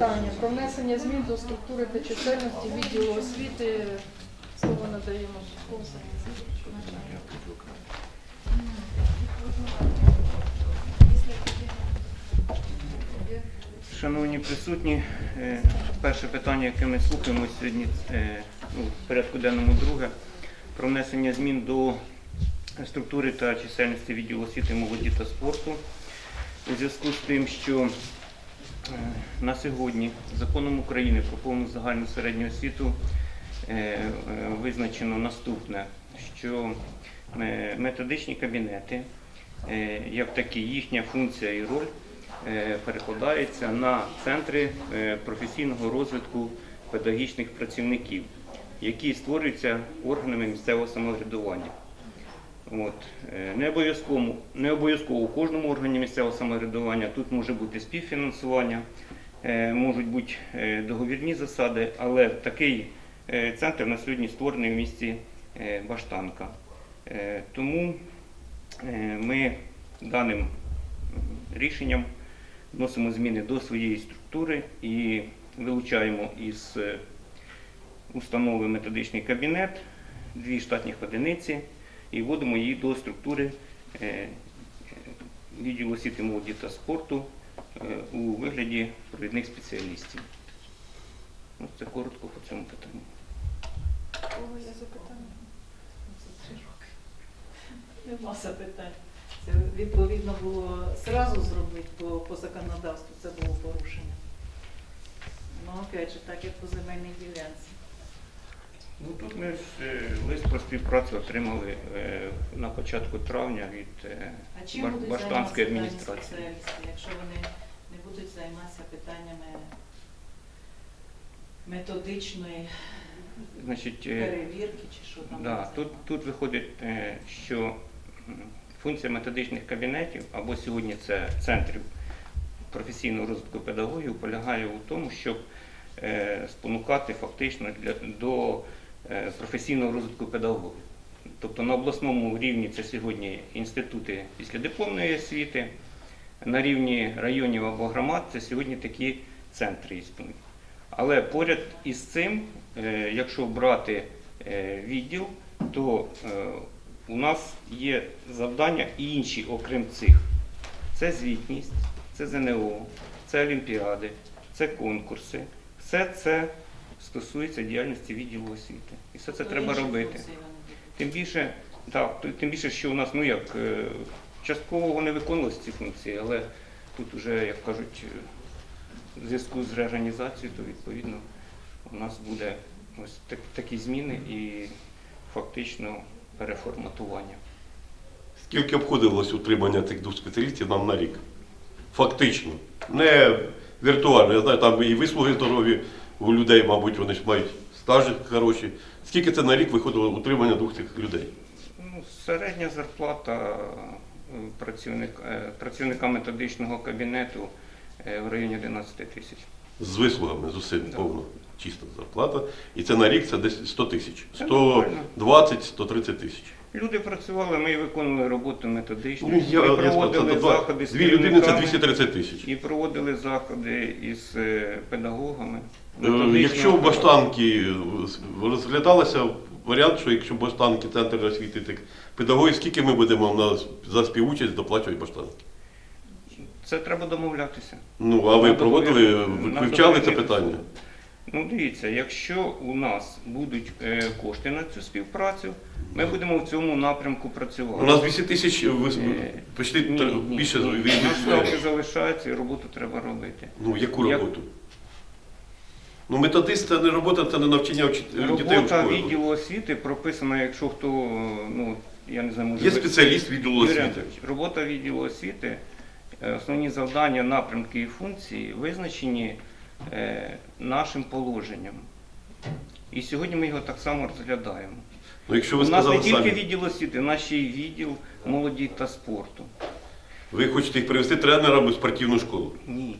Питання про внесення змін до структури та чисельності відділу освіти. Слово надаємо Шановні присутні, е, перше питання, яке ми слухаємо сьогодні, е, ну, в порядку денному друге, про внесення змін до структури та чисельності відділу освіти, молоді та спорту. У зв'язку з тим, що на сьогодні законом України про повну загальну середню освіту е, е, визначено наступне, що е, методичні кабінети, е, як такі, їхня функція і роль е, перекладається на центри е, професійного розвитку педагогічних працівників, які створюються органами місцевого самоврядування. От. е, Не обов'язково, не обов'язково у кожному органі місцевого самоврядування тут може бути співфінансування, е, можуть бути е, договірні засади, але такий центр на сьогодні створений в місті Баштанка. Тому ми даним рішенням вносимо зміни до своєї структури і вилучаємо із установи методичний кабінет, дві штатні одиниці і вводимо її до структури е, е, відділу освіти молоді та спорту е, у вигляді провідних спеціалістів. Ось це коротко по цьому питанню. Кого є запитання? Нема запитань. Це відповідно було зразу зробити по, по законодавству, це було порушення. Ну, опять же, так як по земельній ділянці. Ну, тут ми е, лист про співпрацю отримали е, на початку травня від е, А чим Баш- будуть Баштанської займатися адміністрації. спеціалісти, якщо вони не будуть займатися питаннями методичної Значить, е, перевірки чи що там? Да, тут, тут виходить, е, що функція методичних кабінетів або сьогодні це центрів професійного розвитку педагогів полягає у тому, щоб е, спонукати фактично для, до е, професійного розвитку педагогів. Тобто на обласному рівні це сьогодні інститути післядипломної освіти, на рівні районів або громад це сьогодні такі центри існують. Але поряд із цим, е, якщо брати е, відділ, то у нас є завдання і інші, окрім цих. Це звітність, це ЗНО, це олімпіади, це конкурси. Все це стосується діяльності відділу освіти. І все це треба робити. Тим більше, так, тим більше, що у нас, ну як, е, частково вони виконувалися ці функції, але тут вже, як кажуть, е, в зв'язку з реорганізацією, то відповідно у нас буде ось так, такі зміни і фактично переформатування. Скільки обходилось утримання цих двох спеціалістів нам на рік? Фактично. Не віртуально. Я знаю, там і вислуги здорові у людей, мабуть, вони ж мають стажі хороші. Скільки це на рік виходило утримання двох цих людей? Ну, середня зарплата е, працівник, е, працівника методичного кабінету е, в районі 11 тисяч. З вислугами, з усім Да. повно. Чиста зарплата. І це на рік це десь 100 тисяч. 120-130 тисяч. Люди працювали, ми виконували роботу методичну, Ну, я, ми я проводили сказав, це заходи з дві людини це керівниками 230 тисяч. і проводили заходи із е, педагогами. Е, Якщо в. Баштанки е, розглядалося варіант, що якщо Баштанки, центр освіти так, педагогів, скільки ми будемо на, за співучасть доплачувати Баштанки? Це треба домовлятися. Ну, а ви проводили, вивчали це питання? Ну, дивіться, якщо у нас будуть е, кошти на цю співпрацю, ми будемо в цьому напрямку працювати. У нас 200 тисяч, ви Е, почти Ні, ні, більше ні. нас ставки залишаються і роботу треба робити. Ну, яку Як- роботу? Ну, методист це не робота, це не навчання вчит- дітей Робота школі. відділу освіти прописана, якщо хто, ну, я не знаю, може Є ви- спеціаліст відділу Юрій освіти. Анатолійович, робота відділу освіти, е, основні завдання, напрямки і функції визначені е, нашим положенням. І сьогодні ми його так само розглядаємо. Ну, якщо ви У нас не тільки самі, відділ освіти, у нас ще й відділ молоді та спорту. ви хочете їх привести тренером у спортивну школу. Ні.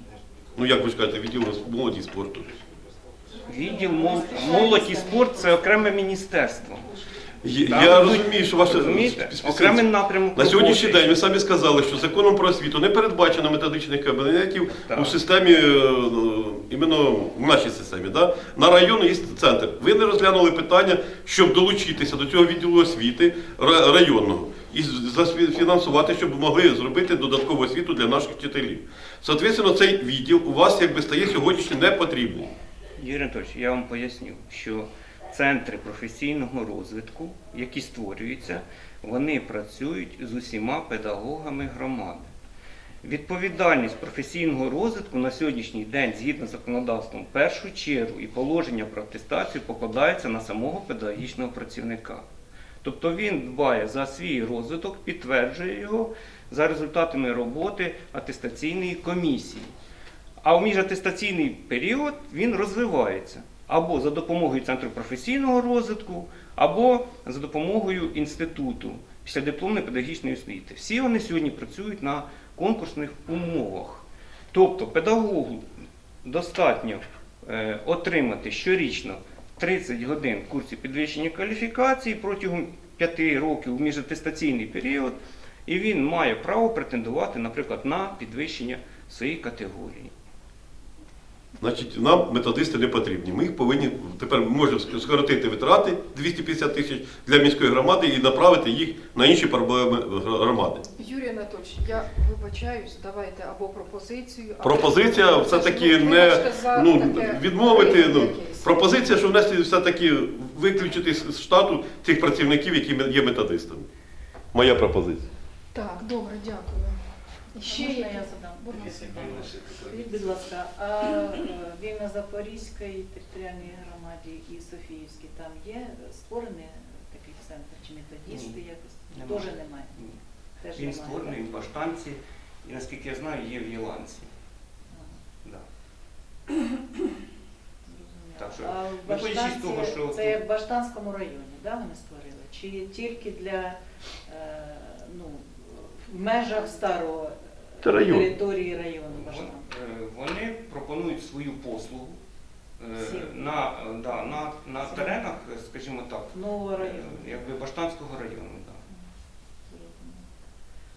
Ну, як ви скажете, відділ молоді і спорту. Відділ мол- молодь і спорт це окреме міністерство. Є- Я ну, розумію, що ваше Розумієте? Окремий напрямок. На сьогоднішній день ви самі сказали, що законом про освіту не передбачено методичних кабінетів Так. у системі е, іменно в нашій системі, да? на район є центр. Ви не розглянули питання, щоб долучитися до цього відділу освіти ра- районного і зафінансувати, щоб могли зробити додаткову освіту для наших вчителів. Соответственно, цей відділ у вас якби стає сьогоднішній не потрібний. Юрій Анатольович, я вам поясню, що центри професійного розвитку, які створюються, вони працюють з усіма педагогами громади. Відповідальність професійного розвитку на сьогоднішній день, згідно з законодавством, в першу чергу і положення про атестацію покладається на самого педагогічного працівника. Тобто він дбає за свій розвиток, підтверджує його за результатами роботи атестаційної комісії. А в міжатестаційний період він розвивається або за допомогою Центру професійного розвитку, або за допомогою інституту післядипломної педагогічної освіти. Всі вони сьогодні працюють на конкурсних умовах. Тобто педагогу достатньо е, отримати щорічно 30 годин курсів підвищення кваліфікації протягом 5 років в міжатестаційний період, і він має право претендувати, наприклад, на підвищення своєї категорії. Значить, нам методисти не потрібні. Ми їх повинні тепер можемо скоротити витрати 250 тисяч для міської громади і направити їх на інші проблеми громади. Юрій Анатольович, я вибачаюсь, давайте або пропозицію. або- Пропозиція Ну, все-таки ну, не ну, таке відмовити. Ну, пропозиція, що внести все-таки виключити з з штату цих працівників, які є методистами. Моя пропозиція. Так, добре, дякую. Ще Можна я задам? Будь ласка. Скажіть, будь ласка, а е, він на Запорізькій територіальній громаді і Софіївській там є створений такий центр чи методісти Ні, якось? немає. Теж немає. Ні. Теж Він немає. створений в Баштанці і, наскільки я знаю, є в Єланці. Ага, Да. зрозуміло. Так що, а в виходячи з Баштанці, того, що це тут- в Баштанському районі, да, вони створили? Чи тільки для е, ну, в межах старого район. території району Вон- е, Вони пропонують свою послугу е, на, е, да, на, на теренах, е, скажімо так, Нового е, району. якби Баштанського району. Да.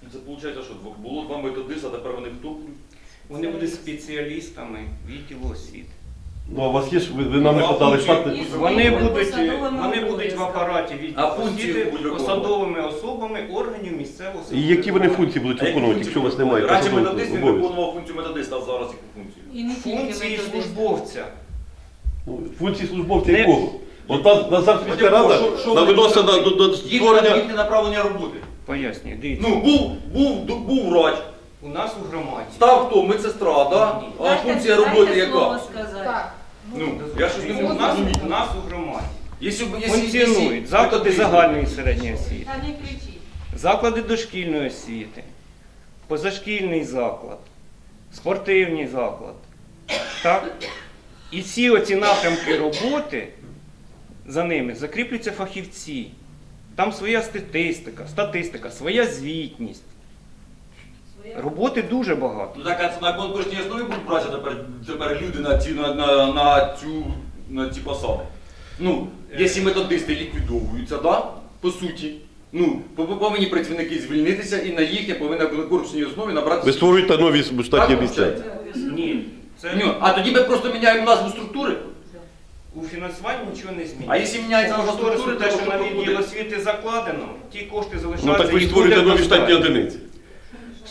І це виходить, що було два методиста, а тепер вони хто? Вони будуть спеціалістами відділу освіти. Ну, а у вас є ж, ви, ви нам не Ну, а подали штатний. Вони будуть, посадовими вони будуть в обов'язками. апараті А функції освіти будуть виконувати? посадовими особами органів місцевого І які вони функції будуть А які виконувати, функції якщо у вас немає Раніше посадових методист він обов'язків? виконував функцію методиста, а зараз яку функцію? І не тільки Функції методисти. службовця. Ну, Функції службовця Не- якого? От нас, нас зараз міська рада Що- що на вони- виносить на, до, до Їхнє створення. їхнє направлення роботи. Пояснюю, дивіться. Ну, був, був, був врач, У нас у громаді. став хто? Медсестра, да? А Дайте- функція дайте роботи слово яка? сказати. Так. Ну, я щось не у можу нас, зрозуміти. у нас у громаді. Якщо, б- якщо, Функціонують якщо заклади загальної середньої освіти, Та не кричіть. заклади дошкільної освіти, позашкільний заклад, спортивний заклад. Так? І всі оці напрямки роботи за ними закріплюються фахівці. Там своя статистика, статистика, своя звітність. Роботи дуже багато. Ну так а це на конкурсній основі будуть брати тепер, тепер люди на ці, на, на, на, цю, на ці посади. Ну, якщо методисти ліквідовуються, да? по суті, ну, повинні працівники звільнитися і на їхнє повинна на конкурсній основі набрати. Ви створюєте нові штатні місця. Ні, це Ну, а тоді ми просто міняємо назву структури. у фінансуванні нічого не змінюється. А якщо міняється назва структури, те, то що на відділ освіти закладено, ті кошти залишаються. Ну так ви створюєте нові штатні одиниці.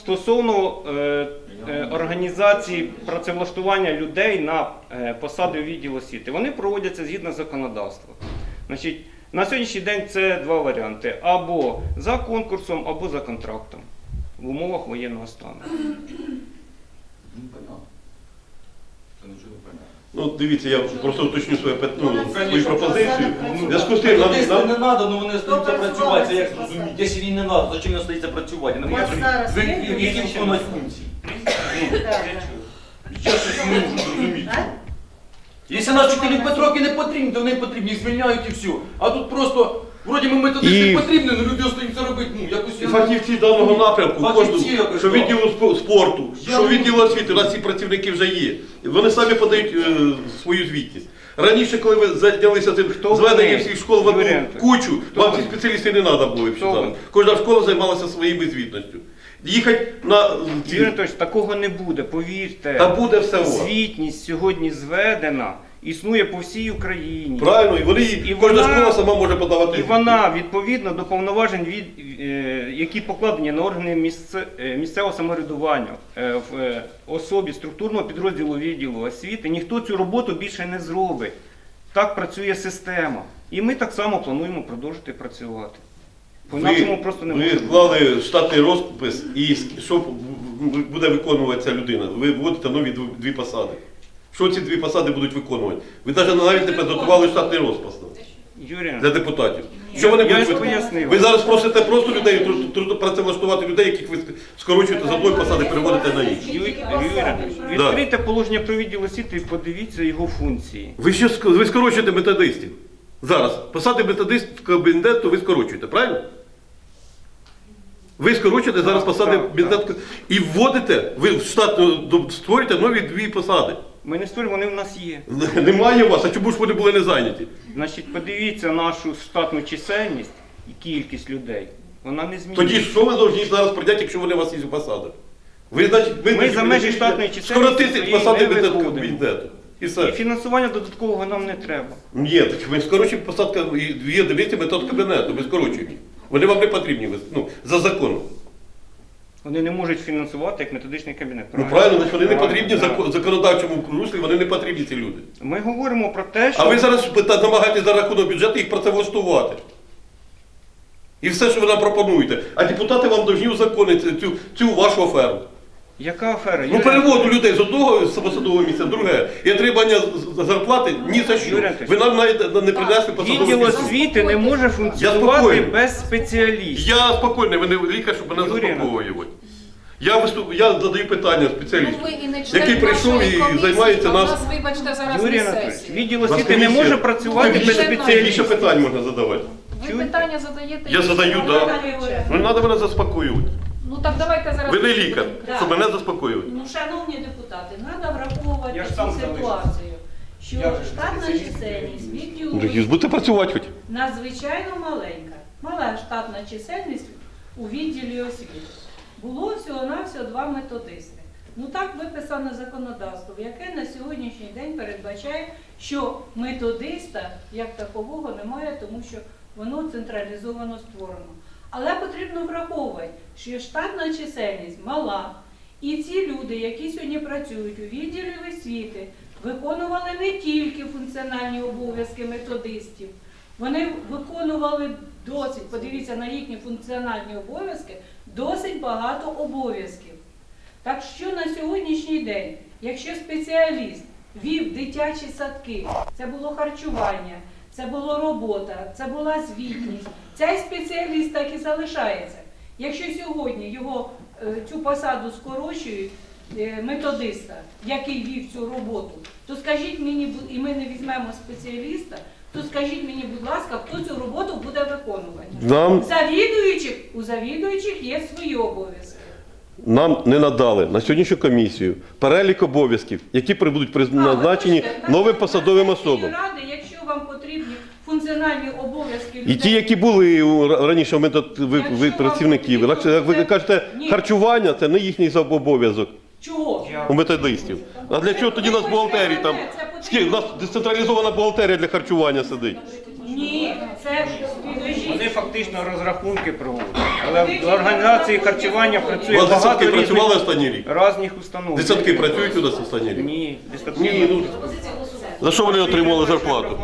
Стосовно е, е, організації працевлаштування людей на е, посади відділу відділ освіти, вони проводяться згідно законодавства. Значить, на сьогоднішній день це два варіанти: або за конкурсом, або за контрактом в умовах воєнного стану. Ну, понятно. Це нічого не понятно. Ну, дивіться, я просто уточню свою, ну, Ну, свою пропозицію. В зв'язку з тим, нам, нам, не треба, ну вони здаються працювати, як цій Якщо він не треба, зачем чим він остається працювати? Не має зараз Ви- ви- люди, які виконують функції? Ну? Я щось не можу зрозуміти. Якщо наші вчителі Петроки не потрібні, то вони потрібні, їх звільняють і все. А тут просто, вроді ми методисти І- потрібні, але люди остаються робити, ну, якось і я- фахівці даного напрямку, Фахівці, кожного, я що відділу спо- спорту, Я що не- відділу освіти, у нас ці працівники вже є. І Вони самі подають е, свою звітність. Раніше, коли ви зайнялися цим Хто зведенням вони? всіх школ в одну Юрій Анатолійович, кучу, хто вам ці вони? спеціалісти не треба було. Хто взагалі. вони? Кожна школа займалася своїми звітністю. їхати на Юрій Анатолійович, такого не буде, повірте. та буде все у вас. Звітність сьогодні зведена, існує по всій Україні. Правильно, і вони І кожна вона- школа сама може подавати. І вона відповідно до повноважень, від, е, які покладені на органи місце, е, місцевого самоврядування е, в е, особі структурного підрозділу відділу освіти, ніхто цю роботу більше не зробить. Так працює система. І ми так само плануємо продовжити працювати. По-інакшому просто не ви можемо. склали штатний розпис і ск- що буде виконувати ця людина? Ви вводите нові дв- дві посади. Що ці дві посади будуть виконувати? Ви навіть навіть не підготували штатний розпис нам для депутатів. Що вони будуть виконувати? Ви зараз просите просто людей працевлаштувати людей, яких ви скорочуєте з одної посади, переводите на іншу. Да. відкрийте положення про відділ освіти і подивіться його функції. Ви що ви скорочуєте методистів? Зараз. Посади методист в кабінету ви скорочуєте, правильно? Ви скорочуєте зараз посади так, і вводите, ви в штат ну, створюєте нові дві посади. Ми не створюємо, вони в нас є. Немає у вас, а чому ж вони були не зайняті? Значить, подивіться нашу штатну чисельність і кількість людей. Вона не змінюється. Тоді що ви повинні зараз прийняти, якщо вони у вас є у посадах? Ви, значить, ви, Ми за межі штатної чисельності скоротити своєї посади не виходимо. кабінету. І І фінансування додаткового нам не треба. Ні, так ви скорочуєте посадка, і є дивіться метод кабінету, ви скорочуєте. Вони вам не потрібні, ну, за законом. Вони не можуть фінансувати як методичний кабінет. Ну правильно, значить вони не потрібні зако- законодавчому руслі, вони не потрібні ці люди. Ми говоримо про те, що А ви зараз намагаєтесь за рахунок бюджету їх працевлаштувати. І все, що ви нам пропонуєте. А депутати вам повинні узаконити цю, цю вашу аферу. Яка афера? Ну Юрій переводу людей з одного посадового місця в друге і отримання з- з- зарплати ні за що. Юрій Анатолійович, Ви нам навіть не принесли Відділ посадового місця. освіти не може функціонувати спокійний. без спеціалістів. Я спокійний, ви не лікар, щоб мене Юрій заспокоювати. Я виступ, я задаю питання Ну, спеціалісту. ви і не член який прийшов нашої і комісії, займається а нас- нас, вибачте, зараз Юрій не Анатолійович, сесія. відділ освіти не може працювати Ну, без більше- Більше спеціалістів. питань можна задавати. Ви питання задаєте? Я задаю, Ну, так. Наталія Ну не треба мене заспокоювати. Ну так давайте зараз. Ви не лікар, Да. щоб мене заспокоювати. Ну, шановні депутати, треба враховувати Я ж цю сам ситуацію, що Я вже штатна спеціаліст. чисельність відділу Ну, будете працювати хоч. надзвичайно маленька. Мала штатна чисельність у відділі освіти. Було всього-навсього два методисти. Ну так виписане законодавство, яке на сьогоднішній день передбачає, що методиста як такового немає, тому що воно централізовано створено. Але потрібно враховувати, що штатна чисельність мала, і ці люди, які сьогодні працюють у відділі освіти, виконували не тільки функціональні обов'язки методистів, вони виконували досить, подивіться на їхні функціональні обов'язки, досить багато обов'язків. Так що на сьогоднішній день, якщо спеціаліст вів дитячі садки, це було харчування, це була робота, це була звітність, цей спеціаліст так і залишається. Якщо сьогодні його е, цю посаду скорочують е, методиста, який вів цю роботу, то скажіть мені, і ми не візьмемо спеціаліста, то скажіть мені, будь ласка, хто цю роботу буде виконувати? Нам, Завідуючих, у завідуючих є свої обов'язки. нам не надали на сьогоднішню комісію перелік обов'язків, які будуть призначені новим посадовим особам. Ради, якщо вам потрібні функціональні обов'язки І людей, ті, які були у- раніше в метод ви, Якщо ви вам працівників, потрібно, як ви це- кажете, Ні. харчування це не їхній обов'язок чого? у методистів. А для чого тоді у нас бухгалтерії там? Скільки у нас децентралізована бухгалтерія для харчування сидить? Ні, це Вони підожіть. фактично розрахунки проводять. Але в організації харчування У працює вас багато десятки працювали різних, останній рік? різних установ. Десятки працюють у нас останній рік? Ні, десятки. Ні, ну за що вони отримували зарплату?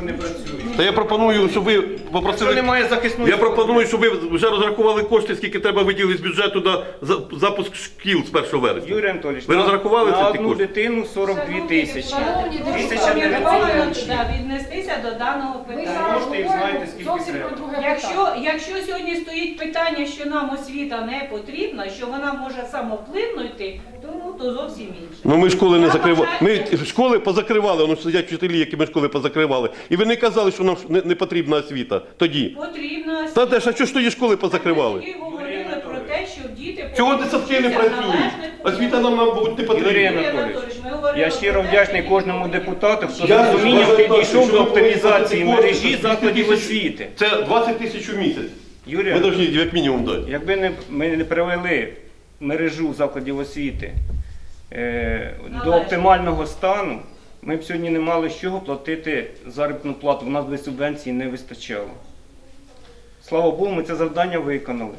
Якщо не працюють? Та я пропоную, щоб ви Якщо попросили. немає захисної Я пропоную, щоб ви вже розрахували кошти, скільки треба виділити з бюджету на за- запуск шкіл з 1 вересня. Юрій Анатолійович, Ви на- розрахували на це ті одну кошти? дитину 42 тисячі. Шановні депутати, Тисяча ми дев'ятсот. Да, віднестися до даного питання. зараз Можете знаєте, скільки зовсім треба. про друге питання. Якщо, якщо сьогодні стоїть питання, що нам освіта не потрібна, що вона може самовплинути, то, ну, то зовсім інше. Ну ми школи не Я закривали. вважаю, Ми школи позакривали, воно сидять вчителі, які ми школи позакривали. І ви не казали, що нам не, не потрібна освіта тоді. Потрібна Та де ж, а що ж тоді школи позакривали? тоді говорили про те, що діти Чого повинні десятки не вчитися працюють? належним Освіта нам, мабуть, не Юрій потрібна. Анатолійович, Анатолійович, ми говорили Я щиро про те, вдячний що кожному діти депутату, хто Я з розумінням вважаю, підійшов що до ви оптимізації мережі закладів 200 освіти. Це 20 тисяч у місяць. Юрій, Ми повинні як мінімум дати. якби не, ми не привели мережу закладів освіти е, до оптимального стану, ми б сьогодні не мали з чого платити заробітну плату. У нас би субвенції не вистачало. Слава Богу, ми це завдання виконали.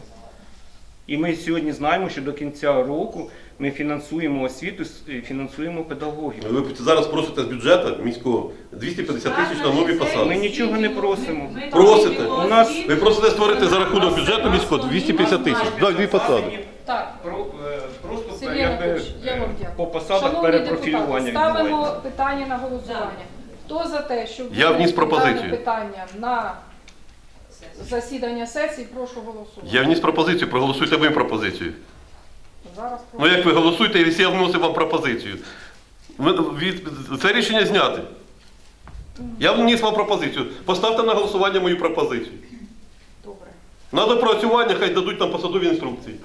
І ми сьогодні знаємо, що до кінця року ми фінансуємо освіту, і фінансуємо педагогів. Ви зараз просите з бюджету міського 250 тисяч на нові посади. Ми нічого не просимо. Просите. У нас- Ви просите створити за рахунок бюджету міського 250 тисяч. Дві посади. Так, Про, е, просто Сергій якби, Анатолійович, я е, вам дякую. по посадах Шановні перепрофілювання депутати, ставимо відбувається. питання на голосування. Хто за те, щоб Я вніс винести пропозицію. дане питання на засідання сесії, прошу голосувати. Я вніс пропозицію, проголосуйте ви пропозицію. Зараз Ну як ви голосуєте, я вносив вам пропозицію. Ви- від- Це рішення зняти. Я вніс вам пропозицію. Поставте на голосування мою пропозицію. Добре. На допрацювання хай дадуть нам посадові інструкції.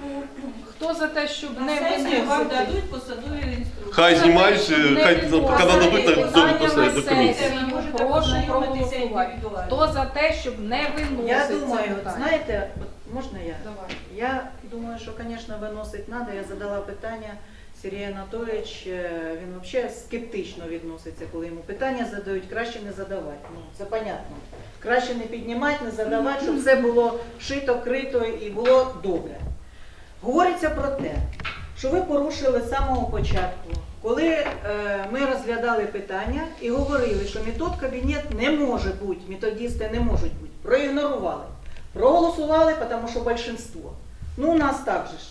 Хто за те, щоб не сесію вам виносити? дадуть посадові інструкції. Хай знімають, е, хай коли дадуть до- до- питання до- комісії. Ви можете Прошу познайомитися проголосувати. індивідуально. Хто за те, щоб не виносити Я це думаю, питання? знаєте, от можна я? Давай. Я думаю, що, звісно, виносить треба. Я задала питання. Сергій Анатолійович, е, він взагалі скептично відноситься, коли йому питання задають, краще не задавати. Ну, це понятно. Краще не піднімати, не задавати, щоб все було шито, крито і було добре. Говориться про те, що ви порушили з самого початку, коли е, ми розглядали питання і говорили, що метод кабінет не може бути, методісти не можуть бути. Проігнорували. Проголосували, тому що більшинство. Ну, у нас так же ж.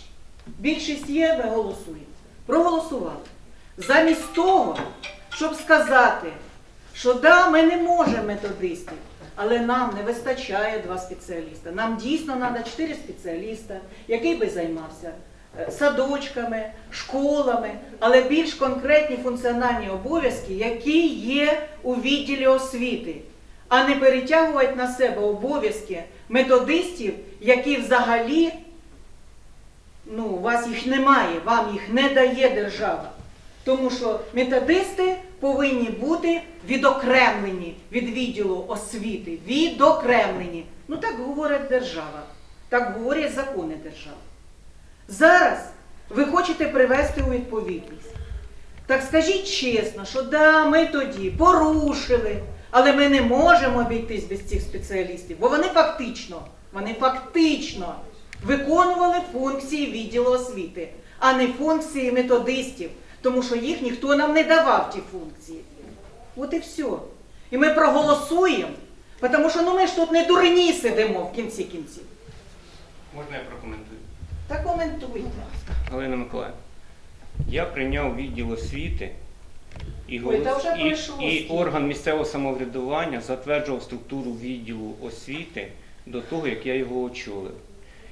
Більшість є, ми голосуємо. Проголосували. Замість того, щоб сказати, що да, ми не можемо методистів, але нам не вистачає два спеціаліста. Нам дійсно треба чотири спеціаліста, який би займався е, садочками, школами, але більш конкретні функціональні обов'язки, які є у відділі освіти, а не перетягувати на себе обов'язки методистів, які взагалі ну, у вас їх немає, вам їх не дає держава. Тому що методисти повинні бути відокремлені від відділу освіти. Відокремлені. Ну так говорить держава, так говорять закони держави. Зараз ви хочете привести у відповідність. Так скажіть чесно, що да, ми тоді порушили, але ми не можемо обійтись без цих спеціалістів, бо вони фактично, вони фактично виконували функції відділу освіти, а не функції методистів, тому що їх ніхто нам не давав ті функції. От і все. І ми проголосуємо, тому що ну ми ж тут не дурні сидимо в кінці кінців. Можна я прокоментую? Та коментуйте. Галина Миколаївна, я прийняв відділ освіти і, Ой, та вже і, і скільки. орган місцевого самоврядування затверджував структуру відділу освіти до того, як я його очолив.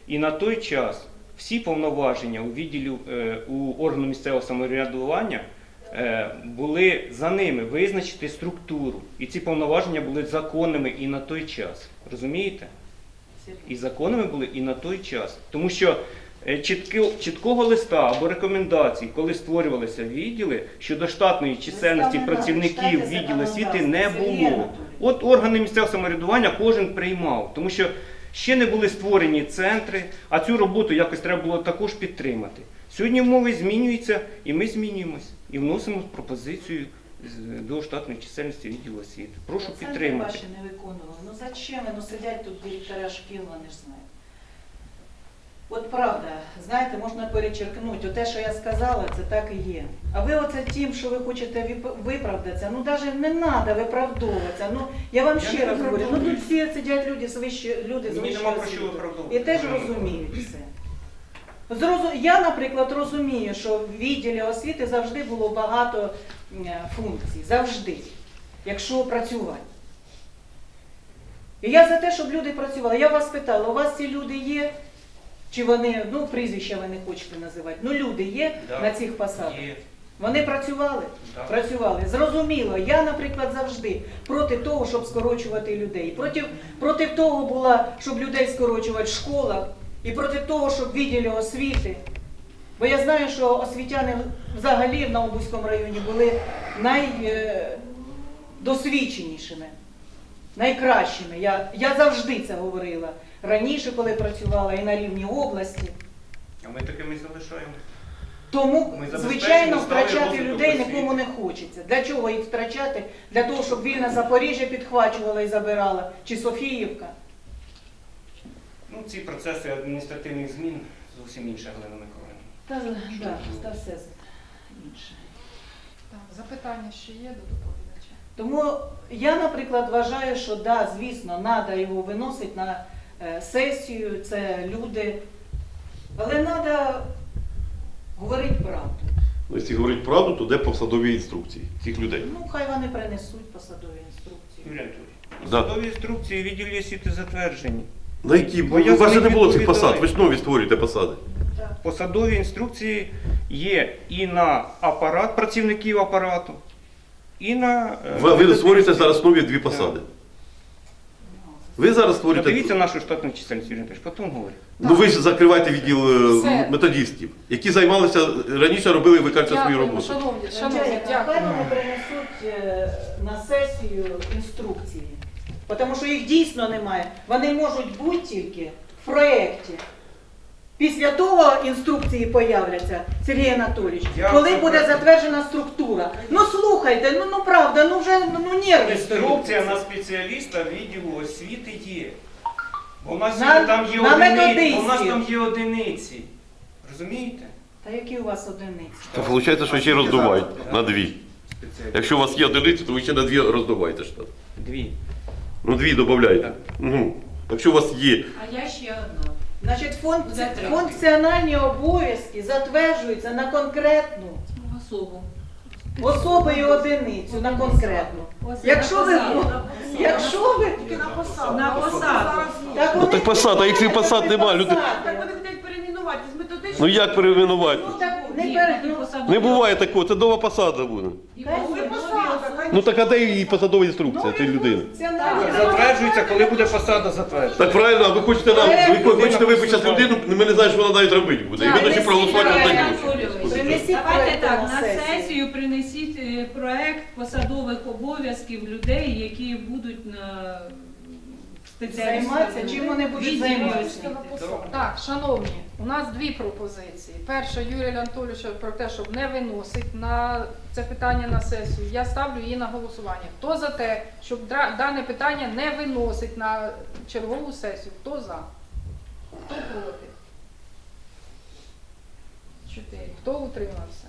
І на той час всі повноваження у відділі е, у органу місцевого самоврядування е, були за ними визначити структуру. І ці повноваження були законними і на той час. Розумієте? і законами були і на той час. Тому що е, чіткого листа або рекомендацій, коли створювалися відділи щодо штатної чисельності працівників відділу освіти не було. От органи місцевого самоврядування кожен приймав, тому що ще не були створені центри, а цю роботу якось треба було також підтримати. Сьогодні умови змінюються, і ми змінюємось і вносимо пропозицію до штатної чисельності відділу освіти. Прошу підтримати. ваші не виконували. Ну зачем? Ну сидять тут директора шкіл, вони ж знають. От правда, знаєте, можна перечеркнути. Те, що я сказала, це так і є. А ви оце тим, що ви хочете виправдатися, ну навіть не треба виправдовуватися. Ну я вам Я ще раз говорю, ну тут всі сидять люди з вищої люди з вищої І теж розуміють. Зрозу... Я, наприклад, розумію, що в відділі освіти завжди було багато е, функцій. Завжди. Якщо працювати. І я за те, щоб люди працювали. Я вас питала, у вас ці люди є? Чи вони, ну, прізвища ви не хочете називати, ну люди є Да. на цих посадах? Є. Вони працювали? Да. Працювали. Зрозуміло. Я, наприклад, завжди проти того, щоб скорочувати людей. Проти, проти того була, щоб людей скорочувати в школах, і проти того, щоб відділі освіти. Бо я знаю, що освітяни взагалі в Новобузькому районі були найдосвідченішими, найкращими. Я, я завжди це говорила. Раніше, коли працювала, і на рівні області. А ми такими залишаємо. Тому, Ми звичайно, втрачати розвиток людей освіти. нікому не хочеться. Для чого їх втрачати? Для того, щоб вільне Запоріжжя підхвачувала і забирала, чи Софіївка. Ну, ці процеси адміністративних змін зовсім інша Галина Миколаївна. Та, да, та все інше. Так, запитання ще є до доповідача? Тому я, наприклад, вважаю, що да, звісно, треба його виносити на сесію, це люди. Але треба говорити правду. Ну, якщо говорити правду, то де посадові інструкції цих людей? Ну, хай вони принесуть посадові інструкції. Да. посадові інструкції відділі освіти затверджені. На які Бо у вас же не було цих посад, ви ж нові створюєте посади. Так. Посадові інструкції є і на апарат працівників апарату, і на. е, Ви, ви створюєте зараз нові дві посади. Ви зараз створюєте. Подивіться нашу штатну чисельність, Юрій Анатолійович, потім говорю. Ну ви ж закриваєте відділ е, Все. методистів, які займалися раніше робили ви кажете, свою Дякую, роботу. шановні, шановні, Хай дякую. вони принесуть е, на сесію інструкції. Тому що їх дійсно немає. Вони можуть бути тільки в проєкті. Після того інструкції появляться, Сергій Анатолійович, Я коли буде бачу. затверджена структура. Ну слухайте, ну, ну правда, ну вже ну, ну нерви. Інструкція на спеціаліста відділу освіти є. Бо в нас На- є- там є на одиниці. В нас методистів. там є одиниці. Розумієте? Та які у вас одиниці? То виходить, що ще роздувають на дві. Спеціаліст. Якщо у вас є одиниці, то ви ще на дві роздуваєте штат. Дві. Ну дві додаєте. Так. Ну, якщо у вас є. А я ще одна. Значить. Буде функціональні обов'язки затверджуються на конкретну Особу. особу і одиницю, на конкретну. Ось Якщо на ви, посаду. якщо ви, На посаду. так Ну так посад, а якщо посад нема, люди. Так вони хочуть перейменувати з методичної. Ну як перейменувати? Ну так не ну. Не буває такого, це нова посада буде. І Хай посадові Ви посада, Ну так а де її посадова інструкція цієї людини? Затверджується, коли буде посада затверджена. Так правильно, а ви хочете нам, ви хочете вибити зараз людину, ми не знаємо, що вона навіть робити буде. І ви досі проголосувати не дають. Принесіть Давайте так, на сесію принесіть е, проект посадових обов'язків людей, які будуть на Займатися, чим вони будуть займатися? Так, шановні, у нас дві пропозиції. Перша Юрія Анатолійовича про те, щоб не виносить на це питання на сесію. Я ставлю її на голосування. Хто за те, щоб дане питання не виносить на чергову сесію? Хто за? Хто проти? Чотири. Хто утримався?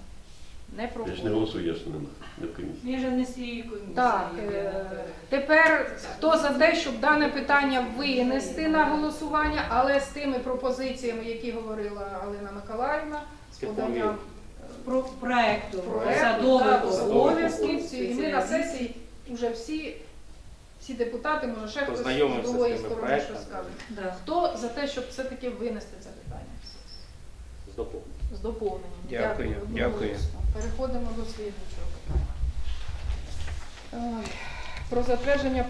Не Я ж не я ж не, не в комісії. Він же не з цієї комісії. Так, е, тепер хто за те, щоб дане питання винести на голосування, але з тими пропозиціями, які говорила Галина Миколаївна, з поданням Про проекту проекту обов'язків. І ми на сесії вже всі, всі депутати, може ще хтось з Познайомимося з другої тими сторони проектами. щось скаже. Да. Хто за те, щоб все-таки винести це питання? З доповненням. Дякую, дякую. одноголосно. Переходимо до слідчого питання. Про затвердження